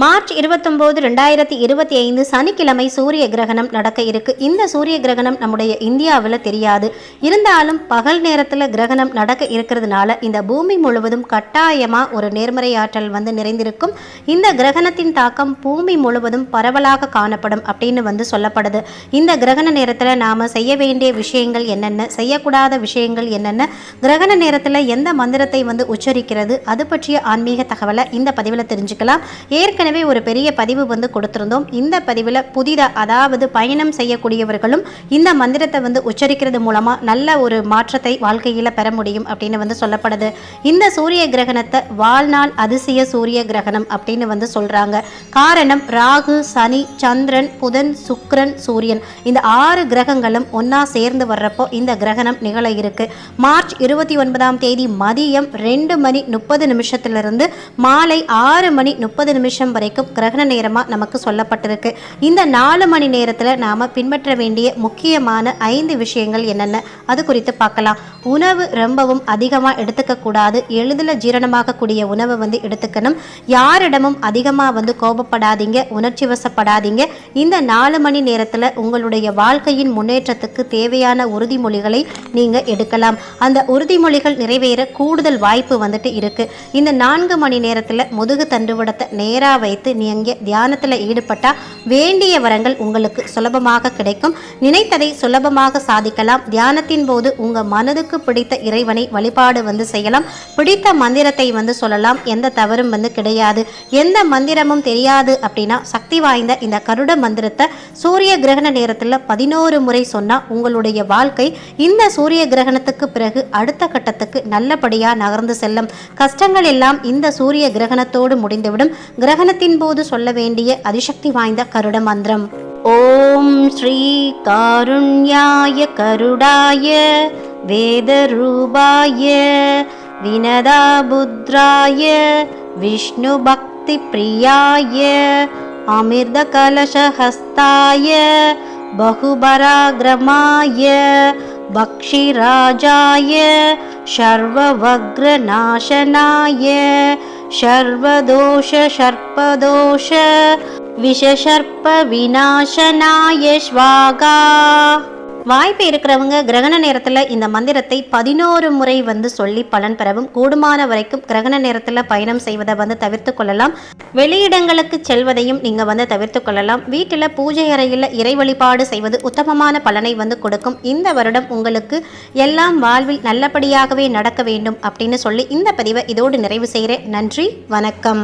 March இருபத்தொம்போது ரெண்டாயிரத்தி இருபத்தி ஐந்து சனிக்கிழமை சூரிய கிரகணம் நடக்க இருக்கு. இந்த சூரிய கிரகணம் நம்முடைய இந்தியாவில் தெரியாது. இருந்தாலும் பகல் நேரத்தில் கிரகணம் நடக்க இருக்கிறதுனால இந்த பூமி முழுவதும் கட்டாயமாக ஒரு நேர்மறை ஆற்றல் வந்து நிறைந்திருக்கும். இந்த கிரகணத்தின் தாக்கம் பூமி முழுவதும் பரவலாக காணப்படும் அப்படின்னு வந்து சொல்லப்படுது. இந்த கிரகண நேரத்தில் நாம் செய்ய வேண்டிய விஷயங்கள் என்னென்ன செய்யக்கூடாத விஷயங்கள் என்னென்ன கிரகண நேரத்தில் எந்த மந்திரத்தை வந்து உச்சரிக்கிறது அது பற்றிய ஆன்மீக தகவலை இந்த பதிவில் தெரிஞ்சுக்கலாம். ஏற்க ஏற்கனவே ஒரு பெரிய பதிவு வந்து கொடுத்திருந்தோம். இந்த பதிவில் புதிதாக அதாவது பயணம் செய்யக்கூடியவர்களும் இந்த மந்திரத்தை வந்து உச்சரிக்கிறது மூலமாக நல்ல ஒரு மாற்றத்தை வாழ்க்கையில் பெற முடியும் அப்படின்னு வந்து சொல்லப்படுது. இந்த சூரிய கிரகணத்தை வாழ்நாள் அதிசய சூரிய கிரகணம் அப்படின்னு வந்து சொல்கிறாங்க காரணம் ராகு சனி சந்திரன் புதன் சுக்ரன் சூரியன். இந்த ஆறு கிரகங்களும் ஒன்றா சேர்ந்து வர்றப்போ இந்த கிரகணம் நிகழ இருக்கு. மார்ச் இருபத்தி ஒன்பதாம் தேதி மதியம் ரெண்டு மணி முப்பது நிமிஷத்திலிருந்து மாலை ஆறு மணி முப்பது நிமிஷம் வரைக்கும் கிரகண நேரமாக நமக்கு சொல்லப்பட்டிருக்கு. இந்த நாலு மணி நேரத்தில் நாம் பின்பற்ற வேண்டிய முக்கியமான ஐந்து விஷயங்கள் என்னென்ன? அது குறித்து பார்க்கலாம். உணவு ரொம்பவும் அதிகமாக எடுத்துக்கக்கூடாது எளிதில் ஜீரணமாகக்கூடிய உணவை வந்து எடுத்துக்கணும். யாரிடமும் அதிகமாக வந்து கோபப்படாதீங்க உணர்ச்சி வசப்படாதீங்க. இந்த நாலு மணி நேரத்தில் உங்களுடைய வாழ்க்கையின் முன்னேற்றத்துக்கு தேவையான உறுதிமொழிகளை நீங்கள் எடுக்கலாம். அந்த உறுதிமொழிகள் நிறைவேற கூடுதல் வாய்ப்பு வந்துட்டு இருக்கு. இந்த நான்கு மணி நேரத்தில் முதுகு தண்டுவிடத்தை நேராக வைத்து நீங்கள் தியானத்தில் ஈடுபட்டால் வேண்டிய வரங்கள் உங்களுக்கு சுலபமாக கிடைக்கும். நினைத்ததை சுலபமாக சாதிக்கலாம். தியானத்தின் போது உங்கள் மனதுக்கு பிடித்த இறைவனை வழிபாடு வந்து செய்யலாம். பிடித்த மந்திரத்தை வந்து சொல்லலாம். எந்த தவறும் வந்து கிடையாது. எந்த மந்திரமும் தெரியாது அப்படின்னா சக்தி வாய்ந்த இந்த கருட மந்திரத்தை சூரிய கிரகண நேரத்தில் பதினோரு முறை சொன்னால் உங்களுடைய வாழ்க்கை இந்த சூரிய கிரகணத்துக்கு பிறகு அடுத்த கட்டத்துக்கு நல்லபடியாக நகர்ந்து செல்லும். கஷ்டங்கள் எல்லாம் இந்த சூரிய கிரகணத்தோடு முடிந்துவிடும். திருமணத்தின் போது சொல்ல வேண்டிய அதிசக்தி வாய்ந்த கருட மந்திரம். ஓம் ஸ்ரீ காருண்யாய கருடாய வேதரூபாய வினதாபுத்ராய விஷ்ணு பக்தி பிரியாய அமிர்த கலசஹஸ்தாய பகுபராகிரமாய பக்ஷிராஜாய சர்வவக்ரநாசனாய शर्वदोष विषसर्पविनाशनाय विषशर्प स्वागा வாய்ப்பு இருக்கிறவங்க கிரகண நேரத்தில் இந்த மந்திரத்தை பதினோரு முறை வந்து சொல்லி பலன் பெறவும் கூடுமான வரைக்கும் கிரகண நேரத்தில் பயணம் செய்வதை வந்து தவிர்த்து கொள்ளலாம். வெளியிடங்களுக்கு செல்வதையும் நீங்கள் வந்து தவிர்த்து கொள்ளலாம். வீட்டில் பூஜை அறையில் இறை வழிபாடு செய்வது உத்தமமான பலனை வந்து கொடுக்கும். இந்த வருடம் உங்களுக்கு எல்லாம் வாழ்வில் நல்லபடியாகவே நடக்க வேண்டும் அப்படின்னு சொல்லி இந்த பதிவை இதோடு நிறைவு செய்கிறேன் நன்றி வணக்கம்.